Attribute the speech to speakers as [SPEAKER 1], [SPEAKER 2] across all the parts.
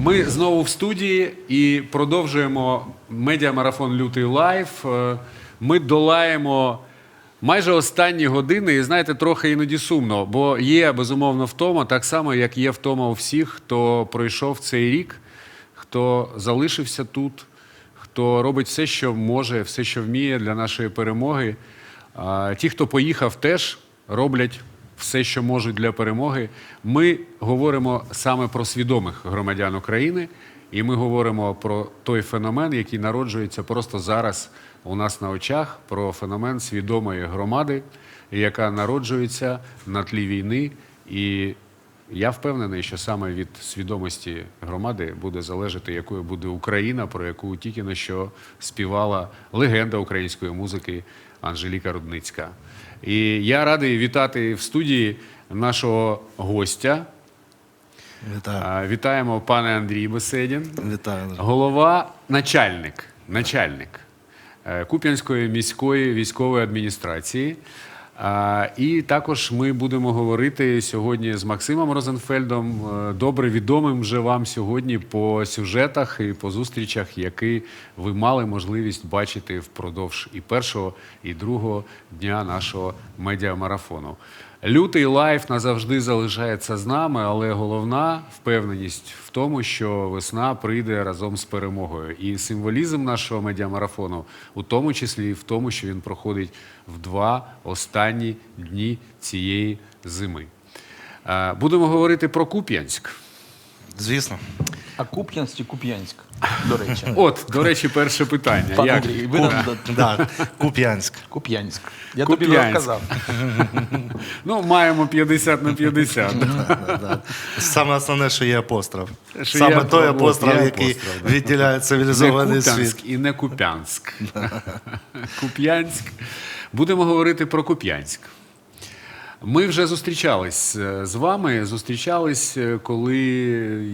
[SPEAKER 1] Ми знову в студії і продовжуємо медіамарафон Лютий Лайф. Е, Ми долаємо майже останні години, і знаєте, трохи іноді сумно, бо є безумовно втома, так само, як є втома у всіх, хто пройшов цей рік, хто залишився тут, хто робить все, що може, все, що вміє для нашої перемоги. Ті, хто поїхав, теж роблять все, що можуть для перемоги. Ми говоримо саме про свідомих громадян України, і ми говоримо про той феномен, який народжується просто зараз у нас на очах, про феномен свідомої громади, яка народжується на тлі війни. І я впевнений, що саме від свідомості громади буде залежати, якою буде Україна, про яку тільки на що співала легенда української музики Анжеліка Рудницька. І я радий вітати в студії нашого гостя.
[SPEAKER 2] Вітаю.
[SPEAKER 1] Вітаємо пане Андрій Беседін,
[SPEAKER 2] Вітаю.
[SPEAKER 1] голова, начальник, начальник е, Куп'янської міської військової адміністрації. І також ми будемо говорити сьогодні з Максимом Розенфельдом, е, добре відомим вже вам сьогодні по сюжетах і по зустрічах, які ви мали можливість бачити впродовж і першого, і другого дня нашого медіамарафону. Лютий лайф назавжди залишається з нами, але головна впевненість в тому, що весна прийде разом з перемогою. І символізм нашого медіамарафону, у тому числі і в тому, що він проходить в два останні дні цієї зими. Е, Будемо говорити про Куп'янськ.
[SPEAKER 2] Звісно.
[SPEAKER 3] А Куп'янськ чи Куп'янськ, до речі.
[SPEAKER 1] От, до речі, перше питання.
[SPEAKER 3] Пан
[SPEAKER 1] Як?
[SPEAKER 3] Андрій, ви нам.
[SPEAKER 2] Да, Куп'янськ.
[SPEAKER 3] Куп'янськ. Я тобі вже
[SPEAKER 1] Куп'янськ.
[SPEAKER 3] казав.
[SPEAKER 1] Ну, маємо 50 на 50.
[SPEAKER 2] Да, да. Саме основне, що є апостроф.
[SPEAKER 1] Що
[SPEAKER 2] Саме
[SPEAKER 1] є
[SPEAKER 2] той
[SPEAKER 1] апостроф,
[SPEAKER 2] апостроф,
[SPEAKER 1] є
[SPEAKER 2] який
[SPEAKER 1] апостроф, да.
[SPEAKER 2] відділяє
[SPEAKER 1] Не
[SPEAKER 2] цивілізований
[SPEAKER 1] Куп'янськ
[SPEAKER 2] світ.
[SPEAKER 1] і не Куп'янськ. Куп'янськ. Будемо говорити про Куп'янськ. Ми вже зустрічались е, з вами. Зустрічались, е, коли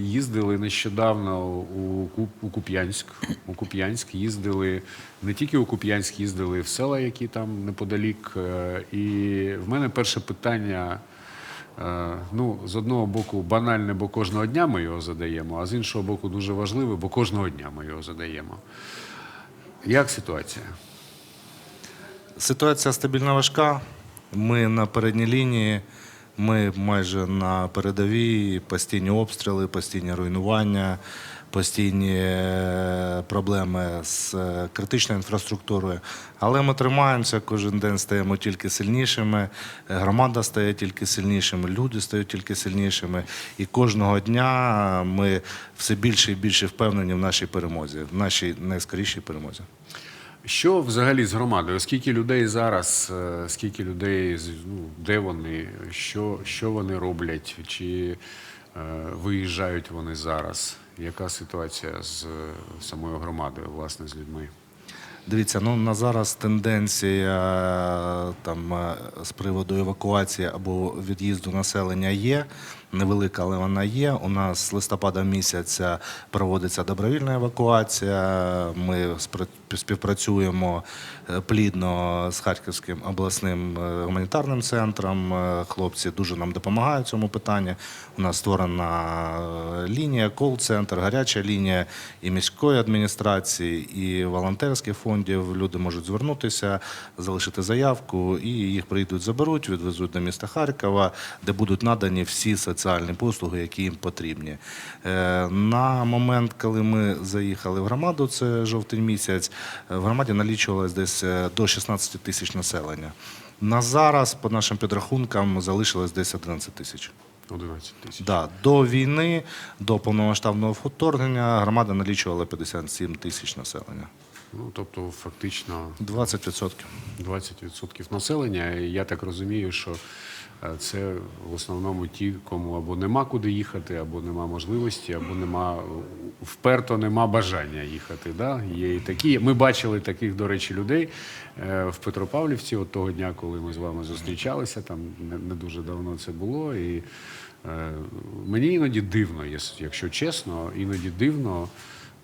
[SPEAKER 1] їздили нещодавно у, у Куп'янськ. У Куп'янськ їздили не тільки у Куп'янськ, їздили в села, які там неподалік. Е, І в мене перше питання. Ну, з одного боку, банальне, бо кожного дня ми його задаємо, а з іншого боку, дуже важливе, бо кожного дня ми його задаємо. Як ситуація?
[SPEAKER 2] Ситуація стабільно важка. Ми на передній лінії, ми майже на передовій, постійні обстріли, постійні руйнування, постійні е, проблеми з е, критичною інфраструктурою. Але ми тримаємося, кожен день стаємо тільки сильнішими, е, громада стає тільки сильнішими, люди стають тільки сильнішими. І кожного дня ми все більше і більше впевнені в нашій перемозі, в нашій найскорішій перемозі.
[SPEAKER 1] Що взагалі з громадою? Скільки людей зараз, е, скільки людей, ну, де вони, що, що вони роблять, чи е, виїжджають вони зараз? Яка ситуація з е, самою громадою, власне, з людьми?
[SPEAKER 2] Дивіться, ну на зараз тенденція там е, з приводу евакуації або від'їзду населення є. Невелика, але вона є. У нас з листопада місяця проводиться добровільна евакуація. Ми співпрацюємо е, плідно з Харківським обласним е, гуманітарним центром. Е, Хлопці дуже нам допомагають в цьому питанні. У нас створена лінія, кол-центр, гаряча лінія і міської адміністрації, і волонтерських фондів. Люди можуть звернутися, залишити заявку, і їх прийдуть, заберуть, відвезуть до міста Харкова, де будуть надані всі соціальні послуги, які їм потрібні. Е, На момент, коли ми заїхали в громаду, це жовтень місяць, в громаді налічувалось десь е, до 16 тисяч населення. На зараз, по нашим підрахункам, залишилось десь 11 тисяч.
[SPEAKER 1] 11 тисяч.
[SPEAKER 2] Да, до війни, до повномасштабного вторгнення громада налічувала 57 тисяч населення.
[SPEAKER 1] Ну, тобто, фактично
[SPEAKER 2] 20%.
[SPEAKER 1] 20% населення. Я так розумію, що це в основному ті, кому або нема куди їхати, або нема можливості, або нема вперто нема бажання їхати. Да? Є і такі. Ми бачили таких, до речі, людей е, в Петропавлівці, от того дня, коли ми з вами зустрічалися, там не, дуже давно це було. І е, мені іноді дивно, якщо чесно, іноді дивно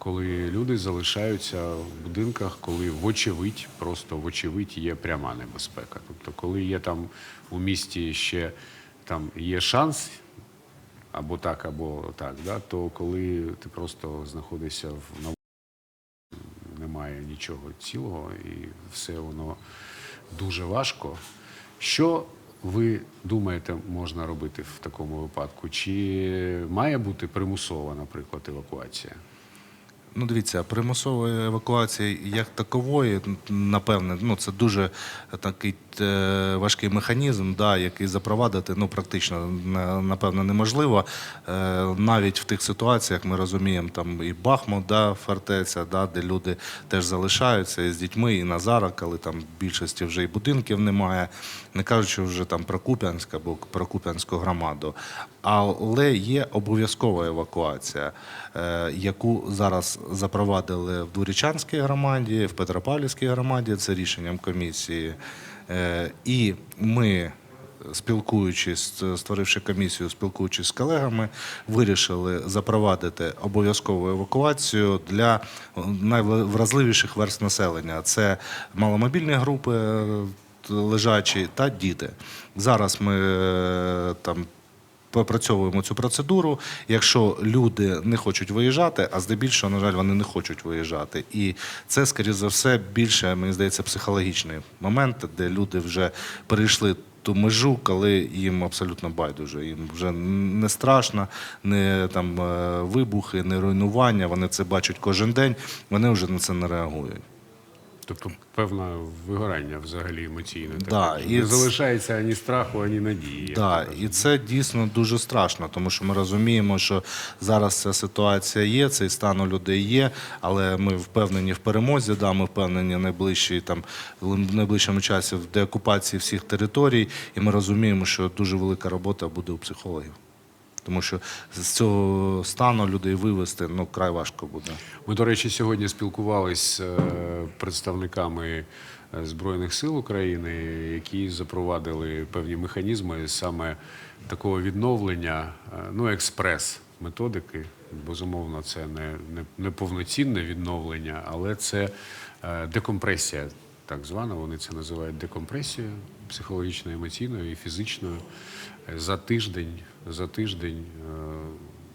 [SPEAKER 1] коли люди залишаються в будинках, коли вочевидь, просто вочевидь є пряма небезпека. Тобто, коли є там у місті ще там є шанс або так, або так, да, то коли ти просто знаходишся в на немає нічого цілого, і все воно дуже важко. Що ви думаєте, можна робити в такому випадку? Чи має бути примусова, наприклад, евакуація?
[SPEAKER 2] Ну, дивіться, примусової евакуації як такової, напевне, ну це дуже такий е, важкий механізм, да, який запровадити ну, практично напевно неможливо. Е, навіть в тих ситуаціях ми розуміємо, там і Бахмут, да, фортеця, да, де люди теж залишаються і з дітьми, і Назара, коли там більшості вже і будинків немає, не кажучи вже там про Куп'янськ або про Куп'янську громаду. Але є обов'язкова евакуація, е, яку зараз запровадили в Дворічанській громаді, в Петропавлівській громаді, це рішенням комісії. Е, І ми, спілкуючись, створивши комісію, спілкуючись з колегами, вирішили запровадити обов'язкову евакуацію для найвразливіших верст населення. Це маломобільні групи е, лежачі та діти. Зараз ми е, там попрацьовуємо цю процедуру. Якщо люди не хочуть виїжджати, а здебільшого, на жаль, вони не хочуть виїжджати. І це, скоріш за все, більше, мені здається, психологічний момент, де люди вже перейшли. Ту межу, коли їм абсолютно байдуже, їм вже не страшно, не там е, вибухи, не руйнування. Вони це бачать кожен день. Вони вже на це не реагують.
[SPEAKER 1] Тобто певне вигорання взагалі емоційне.
[SPEAKER 2] Да, і
[SPEAKER 1] не залишається ані страху, ані надії. то
[SPEAKER 2] і це дійсно дуже страшно, тому що ми розуміємо, що зараз ця ситуація є, цей стан у людей є, але ми впевнені в перемозі, да, ми впевнені в найближчій там в найближчому часі в деокупації всіх територій, і ми розуміємо, що дуже велика робота буде у психологів. Тому що з цього стану людей вивести ну край важко буде.
[SPEAKER 1] Ми, до речі, сьогодні спілкувалися з е, представниками е, Збройних сил України, які запровадили певні механізми саме такого відновлення, е, ну, експрес-методики. Безумовно, це не, не, не повноцінне відновлення, але це декомпресія, так звана. Вони це називають декомпресією психологічною, емоційною і фізичною. За тиждень, за тиждень е,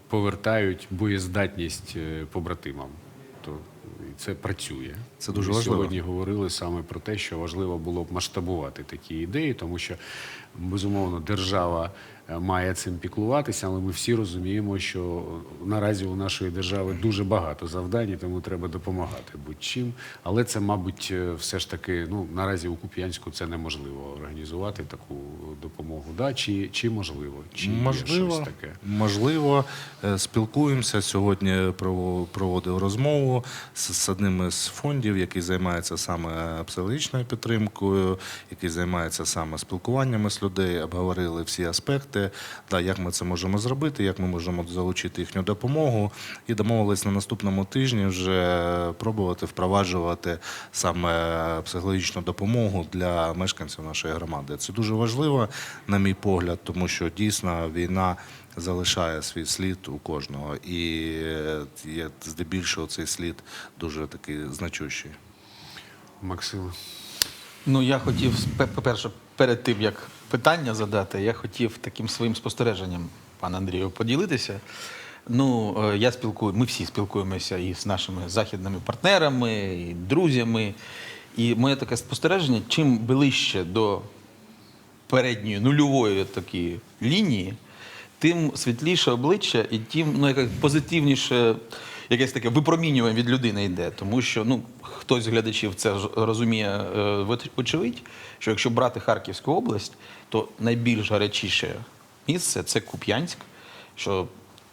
[SPEAKER 1] повертають боєздатність е, побратимам. То і це працює.
[SPEAKER 2] Це дуже
[SPEAKER 1] Ми
[SPEAKER 2] важливо.
[SPEAKER 1] Сьогодні говорили саме про те, що важливо було б масштабувати такі ідеї, тому що безумовно держава е, має цим піклуватися, але ми всі розуміємо, що наразі у нашої держави дуже багато завдань, і тому треба допомагати будь-чим. Але це, мабуть, е, все ж таки, ну наразі у Куп'янську це неможливо організувати таку допомогу. Да? Чи, чи можливо? Чи є щось таке?
[SPEAKER 2] можливо, Е, спілкуємося. Сьогодні прово- проводив розмову з, з одним із фондів, який займається саме психологічною підтримкою, який займається саме спілкуваннями з людей. Обговорили всі аспекти, да, як ми це можемо зробити, як ми можемо залучити їхню допомогу. І домовились на наступному тижні вже пробувати впроваджувати саме психологічну допомогу для мешканців нашої громади. Це дуже важливо, на мій погляд, тому що дійсно війна залишає свій слід у кожного, і е, є здебільшого цей слід дуже такий значущий.
[SPEAKER 1] Максим.
[SPEAKER 3] Ну, я хотів, по-перше, перед тим, як питання задати, я хотів таким своїм спостереженням, пане Андрію, поділитися. Ну, е, я спілкую, ми всі спілкуємося і з нашими західними партнерами, і друзями. І моє таке спостереження, чим ближче до передньої нульової такі лінії, тим світліше обличчя і тим ну, якось позитивніше якесь таке випромінювання від людини йде. Тому що ну, хтось з глядачів це розуміє е, очевидь, що якщо брати Харківську область, то найбільш гарячіше місце це Куп'янськ. Що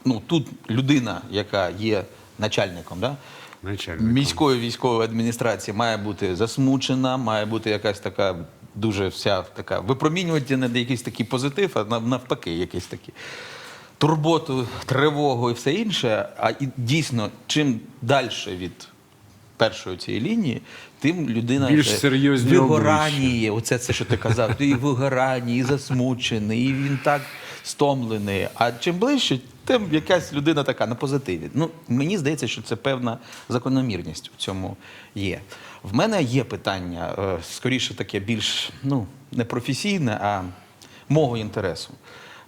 [SPEAKER 3] ну, тут людина, яка є начальником, да?
[SPEAKER 1] Начальником.
[SPEAKER 3] міської військової адміністрації має бути засмучена, має бути якась така дуже вся така випромінювати не якийсь такий позитив, а навпаки, якийсь такий турботу, тривогу і все інше. А і дійсно, чим далі від першої цієї лінії, тим людина
[SPEAKER 1] Більш серйозні
[SPEAKER 3] вигораніє. Оце це, що ти казав. Ти і вигорані, і засмучений, і він так стомлений. А чим ближче, тим якась людина така на позитиві. Ну, мені здається, що це певна закономірність в цьому є. В мене є питання, е, скоріше таке більш ну, не професійне, а мого інтересу.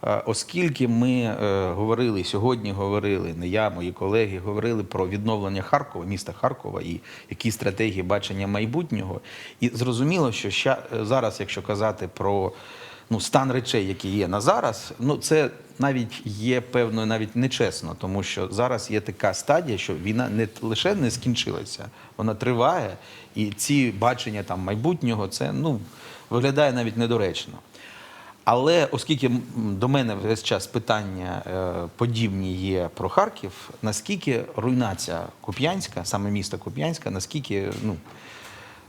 [SPEAKER 3] Е, Оскільки ми е, говорили сьогодні, говорили не я, мої колеги говорили про відновлення Харкова, міста Харкова і які стратегії бачення майбутнього. І зрозуміло, що зараз, якщо казати про ну, стан речей, які є на зараз, ну це навіть є певною навіть нечесно, тому що зараз є така стадія, що війна не лише не скінчилася, вона триває, і ці бачення там майбутнього це ну виглядає навіть недоречно. Але оскільки до мене весь час питання е, подібні є про Харків, наскільки руйнація Куп'янська, саме міста Куп'янська, наскільки ну,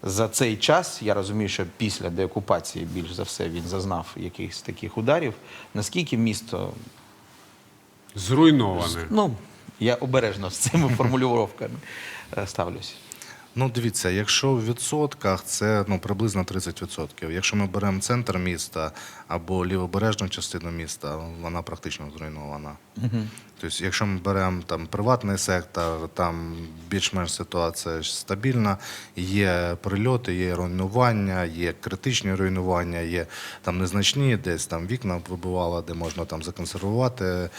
[SPEAKER 3] за цей час, я розумію, що після деокупації більш за все він зазнав якихось таких ударів, наскільки місто,
[SPEAKER 1] Зруйноване.
[SPEAKER 3] ну я обережно з цими формулювання е, ставлюся.
[SPEAKER 2] Ну, дивіться, якщо в відсотках це ну, приблизно 30%. Якщо ми беремо центр міста або лівобережну частину міста, вона практично зруйнована. Тобто, якщо ми беремо там приватний сектор, там більш-менш ситуація стабільна, є прильоти, є руйнування, є критичні руйнування, є там незначні, десь там вікна вибивало, де можна там законсервувати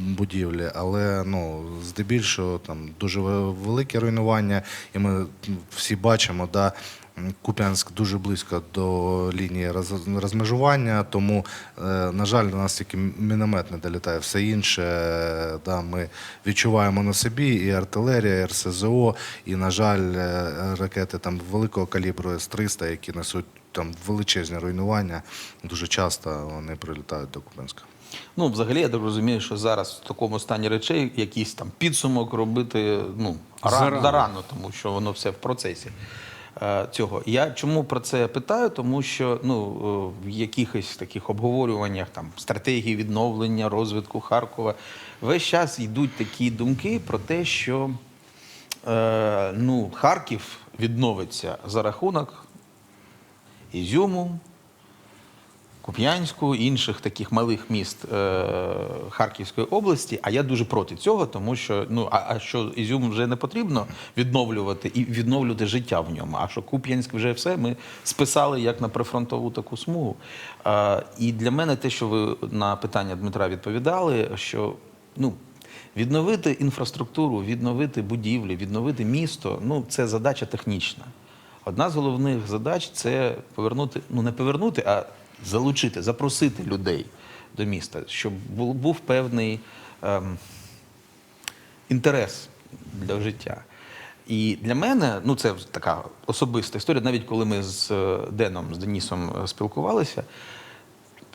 [SPEAKER 2] будівлі, але ну, здебільшого там дуже ве- велике руйнування, і ми всі бачимо, да, Куп'янськ дуже близько до лінії розмежування, тому, е, на жаль, до нас тільки міномет не долітає. Все інше е, да, ми відчуваємо на собі і артилерія, і РСЗО, і, на жаль, е, ракети там великого калібру С-300, які несуть там величезні руйнування. Дуже часто вони прилітають до Куп'янська.
[SPEAKER 3] Ну, взагалі, я так розумію, що зараз в такому стані речей якийсь там підсумок робити ну, рано,
[SPEAKER 1] Зарано.
[SPEAKER 3] зарано, тому що воно все в процесі цього. Я чому про це питаю? Тому що ну, е, в якихось таких обговорюваннях там, стратегії відновлення, розвитку Харкова весь час йдуть такі думки про те, що е, ну, Харків відновиться за рахунок Ізюму, Куп'янську, інших таких малих міст е, Харківської області. А я дуже проти цього, тому що ну а, а що Ізюм вже не потрібно відновлювати і відновлювати життя в ньому. А що Куп'янськ вже все ми списали як на прифронтову таку смугу. Е, і для мене те, що ви на питання Дмитра відповідали, що ну. Відновити інфраструктуру, відновити будівлі, відновити місто ну це задача технічна. Одна з головних задач це повернути, ну не повернути, а залучити, запросити людей до міста, щоб був, певний ем, інтерес для життя. І для мене, ну це така особиста історія, навіть коли ми з е, Деном, з Денісом е, спілкувалися,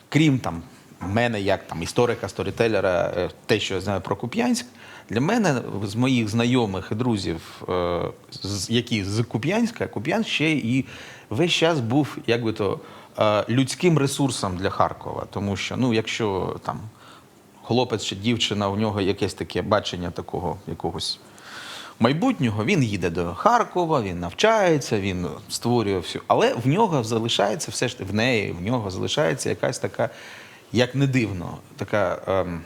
[SPEAKER 3] крім там мене, як там історика, сторітелера, е, те, що я знаю про Куп'янськ, для мене з моїх знайомих і друзів, які з Куп'янська, Куп'янськ ще і весь час був як би то людським ресурсом для Харкова. Тому що, ну, якщо там хлопець чи дівчина, у нього якесь таке бачення такого якогось майбутнього, він їде до Харкова, він навчається, він створює всю. Але в нього залишається все ж в неї, в нього залишається якась така, як не дивно, така ем,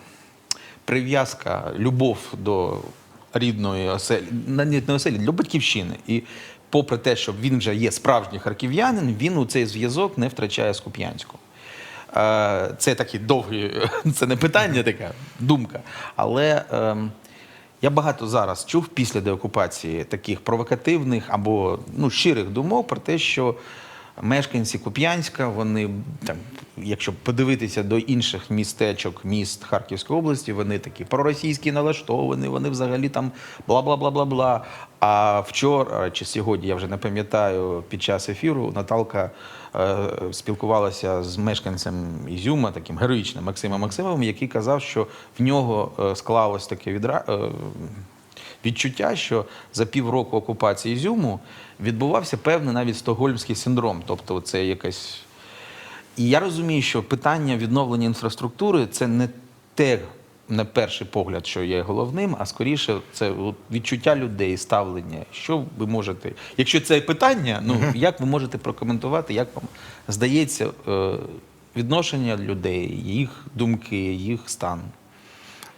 [SPEAKER 3] прив'язка, любов до рідної оселі, навіть не оселі, для батьківщини. І попри те, що він вже є справжній харків'янин, він у цей зв'язок не втрачає з Куп'янськом. Е, Це такі довгі, це не питання, така думка. Але ем, я багато зараз чув після деокупації таких провокативних або ну, щирих думок про те, що мешканці Куп'янська, вони там, якщо подивитися до інших містечок, міст Харківської області, вони такі проросійські налаштовані, вони взагалі там бла бла бла бла бла. А вчора чи сьогодні, я вже не пам'ятаю, під час ефіру Наталка е, спілкувалася з мешканцем Ізюма, таким героїчним Максимом Максимовим, який казав, що в нього е, склалось таке відра... е, відчуття, що за півроку окупації Ізюму відбувався певний навіть стокгольмський синдром. Тобто, це якась. І я розумію, що питання відновлення інфраструктури це не те, на перший погляд, що є головним, а скоріше це відчуття людей, ставлення. Що ви можете, якщо це питання, ну як ви можете прокоментувати, як вам здається е, відношення людей, їх думки, їх стан?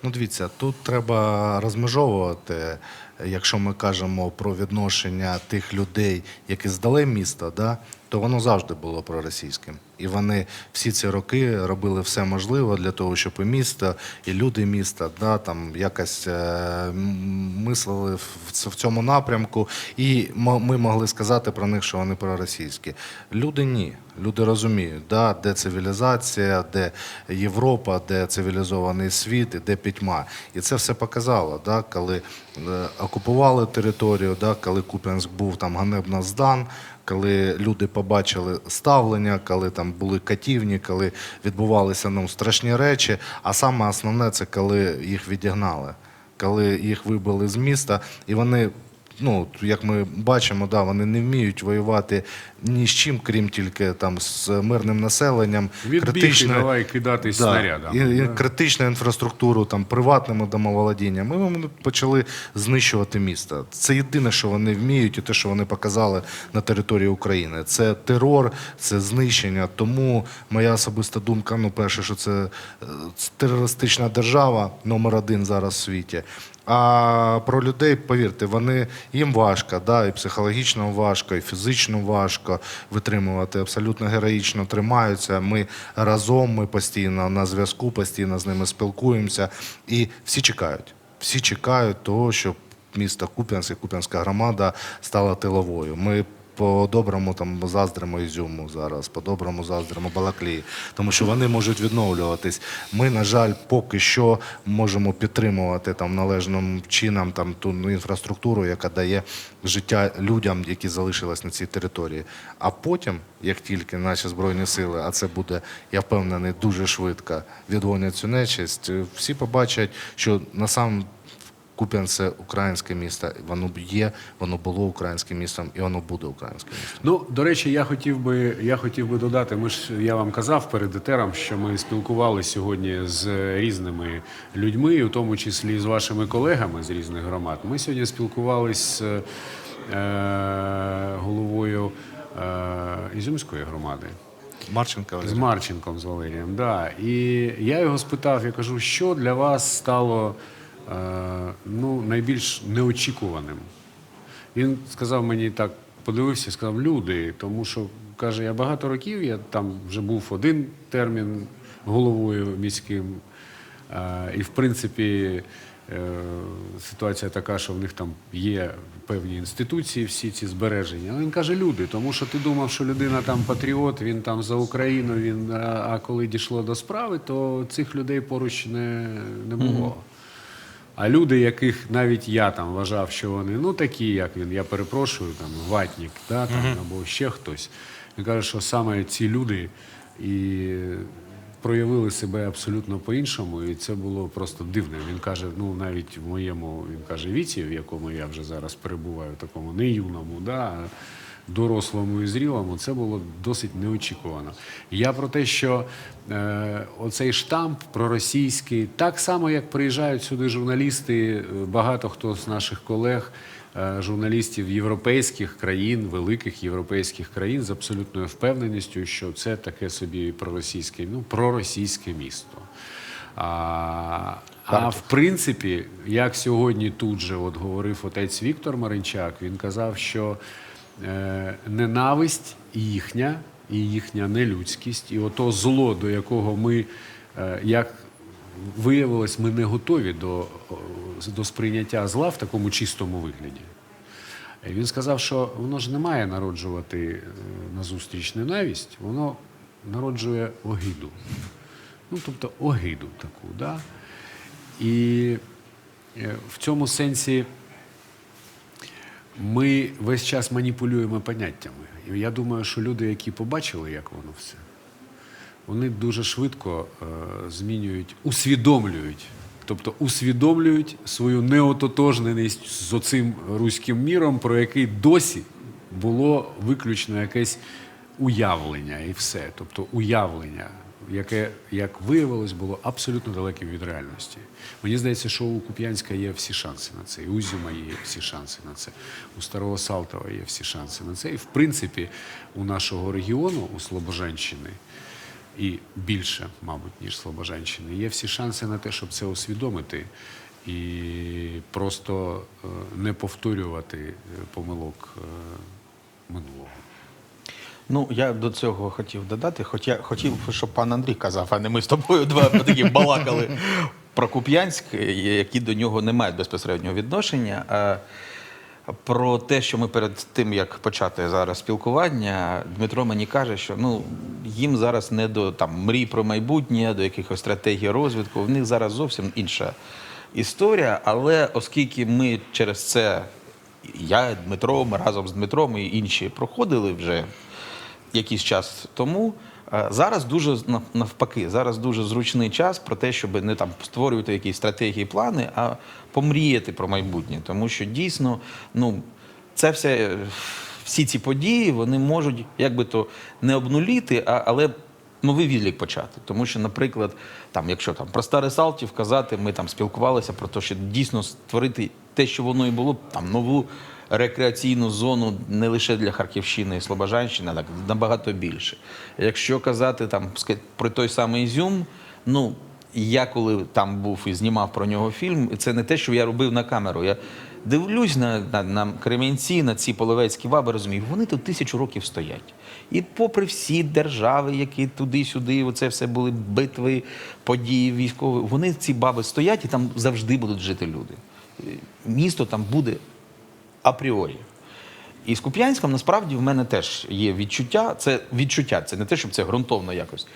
[SPEAKER 2] Ну, дивіться, тут треба розмежовувати якщо ми кажемо про відношення тих людей, які здали місто, да, то воно завжди було проросійським. І вони всі ці роки робили все можливе для того, щоб і місто, і люди міста да, там якось е, мислили в, в цьому напрямку, і ми могли сказати про них, що вони проросійські. Люди ні. Люди розуміють, да, де цивілізація, де Європа, де цивілізований світ, і де пітьма. І це все показало, да, коли окупували територію, да, коли Куп'янськ був там ганебно здан, коли люди побачили ставлення, коли там були катівні, коли відбувалися ну, страшні речі. А саме основне це коли їх відігнали, коли їх вибили з міста, і вони. Ну, як ми бачимо, да, вони не вміють воювати ні з чим, крім тільки там з мирним населенням,
[SPEAKER 1] і давай кидатись
[SPEAKER 2] Да,
[SPEAKER 1] снарядами.
[SPEAKER 2] І,
[SPEAKER 1] да.
[SPEAKER 2] критичну інфраструктуру, там, приватними домоволодінням. Ми вони почали знищувати місто. Це єдине, що вони вміють, і те, що вони показали на території України. Це терор, це знищення. Тому моя особиста думка, ну, перше, що це е, це терористична держава номер один зараз в світі. А про людей, повірте, вони їм важко, да, і психологічно важко, і фізично важко витримувати. Абсолютно героїчно тримаються. Ми разом, ми постійно на зв'язку, постійно з ними спілкуємося. І всі чекають. Всі чекають того, щоб місто Куп'янськ і Куп'янська громада стала тиловою. Ми по-доброму там заздримо Ізюму зараз, по-доброму заздримо Балаклії, тому що вони можуть відновлюватись. Ми, на жаль, поки що можемо підтримувати там належним чином там ту інфраструктуру, яка дає життя людям, які залишились на цій території. А потім, як тільки наші збройні сили, а це буде, я впевнений, дуже швидко відгонять цю нечисть, всі побачать, що насам Куп'ян це українське місто, воно є, воно було українським містом і воно буде українським містом.
[SPEAKER 1] Ну, до речі, я хотів би, я хотів би додати. Ми ж я вам казав перед етером, що ми спілкувалися сьогодні з різними людьми, у тому числі з вашими колегами з різних громад. Ми сьогодні спілкувалися з е, головою е, Ізюмської громади.
[SPEAKER 2] Марченко
[SPEAKER 1] З Марченком з Валерієм, да. І я його спитав, я кажу, що для вас стало ну, найбільш неочікуваним. Він сказав мені так, подивився, сказав, люди, тому що каже, я багато років, я там вже був один термін головою міським. Е, і в принципі е, ситуація така, що в них там є певні інституції, всі ці збереження. Але він каже, люди, тому що ти думав, що людина там патріот, він там за Україну, він, а, а коли дійшло до справи, то цих людей поруч не, не було. А люди, яких навіть я там вважав, що вони ну такі, як він, я перепрошую, там ватник, да, там, або ще хтось. Він каже, що саме ці люди і проявили себе абсолютно по-іншому, і це було просто дивно. Він каже: ну навіть в моєму він каже віці, в якому я вже зараз перебуваю, такому не юному, да, дорослому і зрілому, це було досить неочікувано. Я про те, що е, оцей штамп проросійський, так само як приїжджають сюди журналісти, е, багато хто з наших колег. е, Журналістів європейських країн, великих європейських країн з абсолютною впевненістю, що це таке собі проросійське, ну проросійське місто. А, а в принципі, як сьогодні тут же от говорив отець Віктор Маринчак, він казав, що ненависть їхня і їхня нелюдськість, і ото зло, до якого ми, е, як виявилось, ми не готові до, до сприйняття зла в такому чистому вигляді. Він сказав, що воно ж не має народжувати е, назустріч ненависть, воно народжує огиду. Ну, тобто огиду таку. Да? І е, в цьому сенсі ми весь час маніпулюємо поняттями. І я думаю, що люди, які побачили, як воно все, вони дуже швидко е, змінюють, усвідомлюють. Тобто усвідомлюють свою неототожненість з оцим руським міром, про який досі було виключно якесь уявлення і все. Тобто уявлення, яке, як виявилось, було абсолютно далеким від реальності. Мені здається, що у Куп'янська є всі шанси на це, і у Зюма є всі шанси на це, у Старого Салтова є всі шанси на це. І в принципі, у нашого регіону, у Слобожанщини, і більше, мабуть, ніж Слобожанщини, є всі шанси на те, щоб це усвідомити і просто е, не повторювати е, помилок е, минулого.
[SPEAKER 3] Ну, я до цього хотів додати, хоч я хотів, щоб пан Андрій казав, а не ми з тобою два такі балакали про Куп'янськ, які до нього не мають безпосереднього відношення. А про те, що ми перед тим, як почати зараз спілкування, Дмитро мені каже, що ну, їм зараз не до там, мрій про майбутнє, до якихось стратегій розвитку, в них зараз зовсім інша історія. Але оскільки ми через це, я, Дмитро, ми разом з Дмитром і інші проходили вже якийсь час тому. е, Зараз дуже нав- навпаки, зараз дуже зручний час про те, щоб не там створювати якісь стратегії, плани, а помріяти про майбутнє. Тому що дійсно, ну це все, е, всі ці події вони можуть якби то не обнуліти, а, але новий відлік почати. Тому що, наприклад, там, якщо там про старе Салтів казати, ми там спілкувалися про те, що дійсно створити те, що воно і було, там нову рекреаційну зону не лише для Харківщини і Слобожанщини, а так набагато більше. Якщо казати там про той самий Ізюм, ну я коли там був і знімав про нього фільм, це не те, що я робив на камеру. Я дивлюсь на, на, на Кремінці, на ці половецькі ваби, розумію, вони тут тисячу років стоять. І попри всі держави, які туди-сюди, оце все були битви, події військові, вони ці баби стоять і там завжди будуть жити люди. Е, Місто там буде апріорі. І з Куп'янськом насправді в мене теж є відчуття. Це відчуття, це не те, щоб це ґрунтовно якось.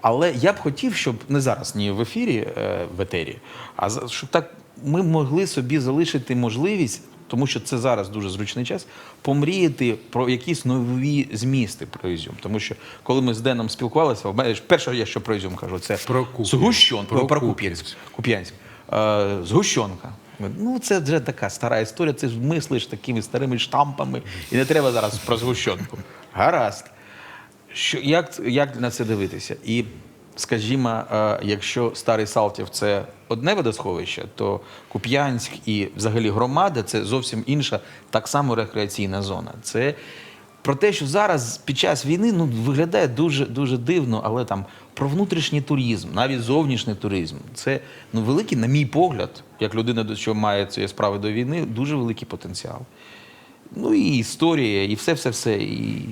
[SPEAKER 3] Але я б хотів, щоб не зараз, ні в ефірі, е, в етері, а щоб так ми могли собі залишити можливість, тому що це зараз дуже зручний час, помріяти про якісь нові змісти про Ізюм. Тому що коли ми з Деном спілкувалися, в мене ж перше, я що про Ізюм кажу, це
[SPEAKER 1] Про Куп'янськ. Про
[SPEAKER 3] про,
[SPEAKER 1] Куп'янськ.
[SPEAKER 3] Куп'янськ. Куп'янськ. Е, згущенка. Ну, це вже така стара історія. Це ж мислиш такими старими штампами, і не треба зараз про згущенку. Гаразд. Що, як, як на це дивитися? І, скажімо, е, якщо старий Салтів це одне водосховище, то Куп'янськ і взагалі громада це зовсім інша, так само рекреаційна зона. Це про те, що зараз під час війни ну, виглядає дуже, дуже дивно, але там про внутрішній туризм, навіть зовнішній туризм, це ну, великий, на мій погляд, як людина, до чого має цієї справи до війни, дуже великий потенціал. Ну і історія, і все-все-все. І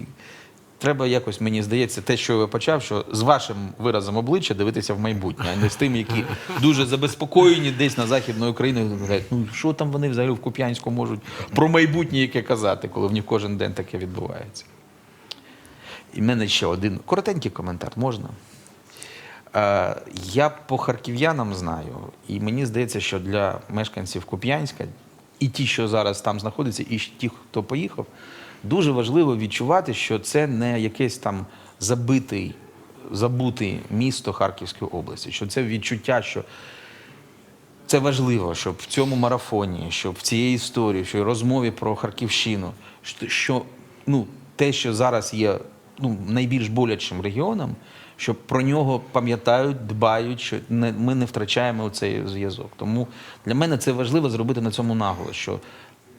[SPEAKER 3] треба якось, мені здається, те, що я почав, що з вашим виразом обличчя дивитися в майбутнє, а не з тим, які дуже забезпокоєні десь на Західної України. Говорять, ну що там вони взагалі в Куп'янську можуть про майбутнє яке казати, коли в них кожен день таке відбувається. І в мене ще один коротенький коментар можна. Е, Я по харків'янам знаю, і мені здається, що для мешканців Куп'янська, і ті, що зараз там знаходяться, і ті, хто поїхав, дуже важливо відчувати, що це не якесь там забитий, забутий місто Харківської області, що це відчуття, що це важливо, щоб в цьому марафоні, щоб в цій історії, що й розмові про Харківщину, що, ну, те, що зараз є ну, найбільш болячим регіоном, щоб про нього пам'ятають, дбають, що ми не втрачаємо цей зв'язок. Тому для мене це важливо зробити на цьому наголос, що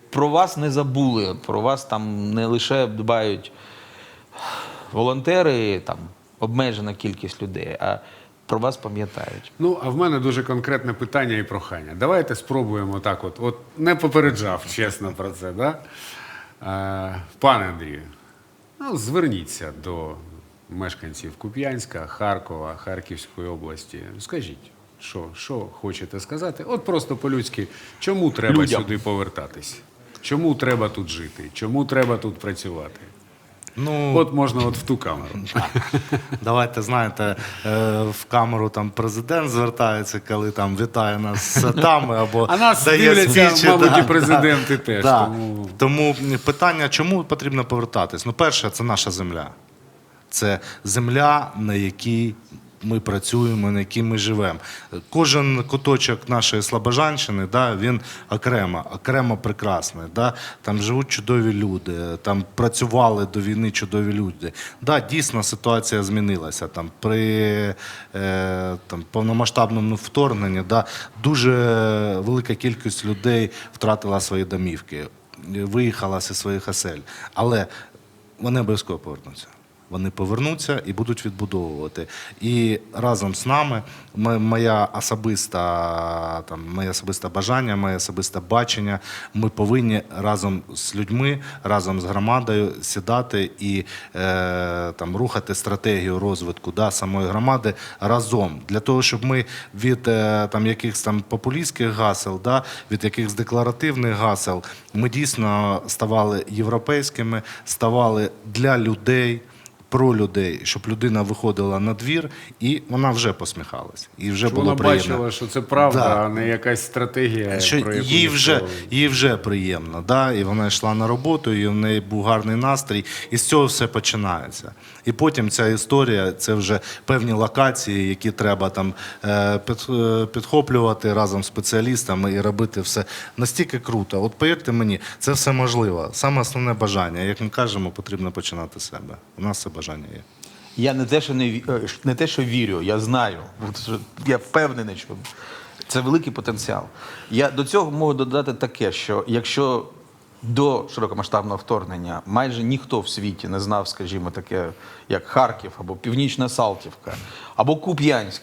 [SPEAKER 3] про вас не забули, про вас там не лише дбають волонтери, там обмежена кількість людей, а про вас пам'ятають.
[SPEAKER 1] Ну, а в мене дуже конкретне питання і прохання. Давайте спробуємо так от. От не попереджав, чесно про це, да? Е, пане Андрію, ну, зверніться до мешканців Куп'янська, Харкова, Харківської області. Скажіть, що, що хочете сказати? От просто по-людськи, чому треба
[SPEAKER 3] Людям.
[SPEAKER 1] сюди повертатись? Чому треба тут жити? Чому треба тут працювати?
[SPEAKER 2] Ну,
[SPEAKER 1] От можна от в ту камеру.
[SPEAKER 2] Давайте знаєте, е, в камеру там президент звертається, коли там вітає нас з святами або
[SPEAKER 1] А нас
[SPEAKER 2] дає
[SPEAKER 1] дивляться,
[SPEAKER 2] спічі,
[SPEAKER 1] мабуть, і президенти теж,
[SPEAKER 2] Да.
[SPEAKER 1] тому-
[SPEAKER 2] Тому питання, чому потрібно повертатись? Ну, перше, це наша земля. Це земля, на якій ми працюємо, на якій ми живемо. Кожен куточок нашої Слобожанщини, да, він окремо, окремо прекрасний. Да? Там живуть чудові люди, там працювали до війни чудові люди. Да, дійсно ситуація змінилася. Там, при е, там, повномасштабному вторгненні да, дуже велика кількість людей втратила свої домівки, виїхала зі своїх осель. Але вони обов'язково повернуться. Вони повернуться і будуть відбудовувати. І разом з нами м- моя особиста там моє особисте бажання, моє особисте бачення. Ми повинні разом з людьми, разом з громадою сідати і е, там рухати стратегію розвитку да, самої громади разом для того, щоб ми від е, там якихось там популістських гасел, да, від якихось декларативних гасел, ми дійсно ставали європейськими, ставали для людей. Про людей, щоб людина виходила на двір, і вона вже посміхалась. І вже
[SPEAKER 1] Щоб
[SPEAKER 2] було
[SPEAKER 1] вона
[SPEAKER 2] приємно.
[SPEAKER 1] бачила, що це правда,
[SPEAKER 2] Да.
[SPEAKER 1] а не якась стратегія.
[SPEAKER 2] Що
[SPEAKER 1] про яку
[SPEAKER 2] їй вже, їй вже приємно, да? і вона йшла на роботу, і в неї був гарний настрій, і з цього все починається. І потім ця історія це вже певні локації, які треба там е, е, підхоплювати разом з спеціалістами і робити все настільки круто. От повірте мені, це все можливо. Саме основне бажання. Як ми кажемо, потрібно починати з себе. У нас це бажання є.
[SPEAKER 3] Я не те, що не, е, не те, що вірю, я знаю. Я впевнений, що це великий потенціал. Я до цього можу додати таке, що якщо до широкомасштабного вторгнення майже ніхто в світі не знав, скажімо, таке, як Харків або Північна Салтівка, або Куп'янськ,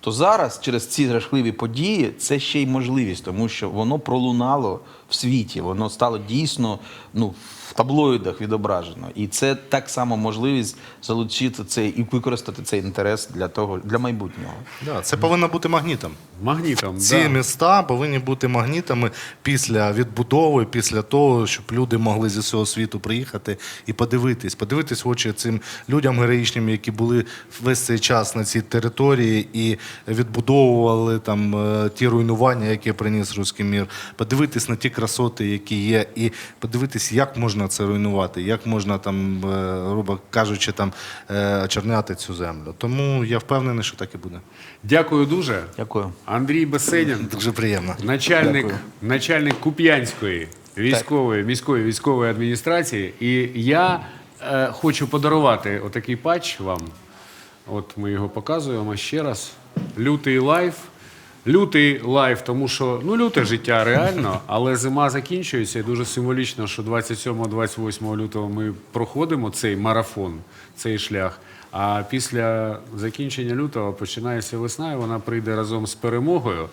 [SPEAKER 3] то зараз через ці жахливі події це ще й можливість, тому що воно пролунало в світі, воно стало дійсно ну, в таблоїдах відображено. І це так само можливість залучити цей і використати цей інтерес для того для майбутнього.
[SPEAKER 2] Да, це повинно бути магнітом.
[SPEAKER 1] Магнітом.
[SPEAKER 2] Ці
[SPEAKER 1] да.
[SPEAKER 2] міста повинні бути магнітами після відбудови, після того, щоб люди могли зі всього світу приїхати і подивитись, подивитись в очі цим людям героїчним, які були весь цей час на цій території і відбудовували там е, ті руйнування, які приніс руський мір, подивитись на ті красоти, які є, і подивитись, як можна це руйнувати, як можна там, е, грубо кажучи, там е, очерняти цю землю. Тому я впевнений, що так і буде.
[SPEAKER 1] Дякую дуже.
[SPEAKER 3] Дякую.
[SPEAKER 1] Андрій Беседін,
[SPEAKER 2] Дуже приємно.
[SPEAKER 1] начальник,
[SPEAKER 3] Дякую.
[SPEAKER 1] начальник Куп'янської військової міської військової адміністрації. І я е, хочу подарувати отакий патч вам. От ми його показуємо ще раз. Лютий лайф. Лютий лайф, тому що ну люте життя реально, але зима закінчується. І дуже символічно, що 27-28 лютого ми проходимо цей марафон, цей шлях. А після закінчення лютого починається весна, і вона прийде разом з перемогою.